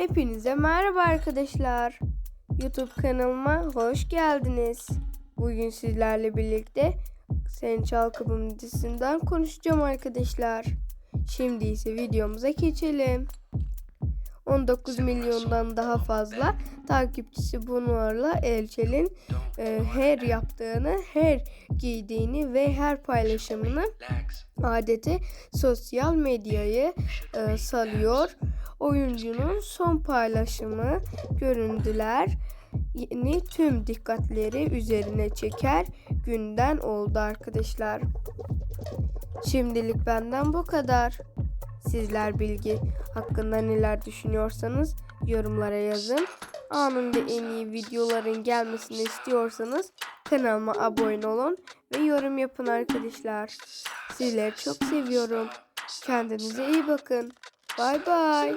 Hepinize merhaba arkadaşlar. YouTube kanalıma hoş geldiniz. Bugün sizlerle birlikte Sen Çal Kapım dizisinden konuşacağım arkadaşlar. Şimdi ise videomuza geçelim. 19 milyondan daha fazla takipçisi bunlarla Elçel'in e, her yaptığını, her giydiğini ve her paylaşımını adeti sosyal medyayı e, salıyor. Oyuncunun son paylaşımı görüntüler yeni tüm dikkatleri üzerine çeker günden oldu arkadaşlar. Şimdilik benden bu kadar. Sizler bilgi hakkında neler düşünüyorsanız yorumlara yazın. Anında en iyi videoların gelmesini istiyorsanız kanalıma abone olun ve yorum yapın arkadaşlar. Sizleri çok seviyorum. Kendinize iyi bakın. Bay bay.